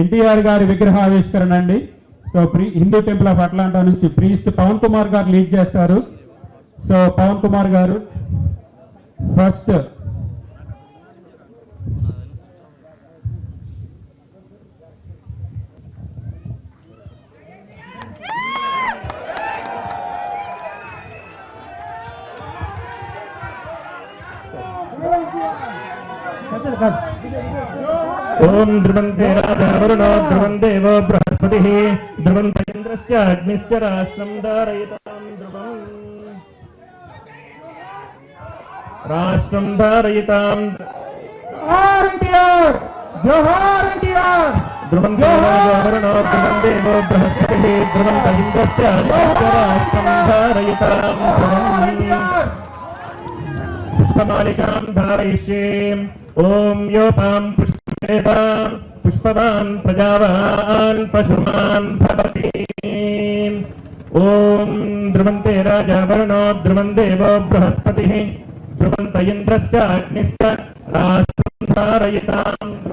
ఎన్టీఆర్ గారి విగ్రహావిష్కరణ అండి. So pre Hindu temple of Atlanta నుంచి ప్రీస్ట్ పవన్ కుమార్ గారు లీడ్ చేస్తారు. సో పవన్ కుమార్ గారు ఫస్ట్ ఓం ओम ध्रुवन्ते राधावरुणो ध्रुवन् देवो बृहस्पतिः ध्रुवन्त इन्द्रस्य अग्निश्च राष्ट्रं धारयितां ध्रुवम्। राष्ट्रं धारयितां ध्रुवन् राधावरुणो ध्रुवन् देवो बृहस्पतिः ध्रुवन्त इन्द्रस्य धारयिष्ये। ओम योपां पुष्प पुष्पवान प्रजावान प्रजावान् ओम भवति राजा वर्ण ध्रुवन् देव बृहस्पति। ध्रुवन्त इंद्रश्च अग्निश्च राष्ट्रं धारयताम्।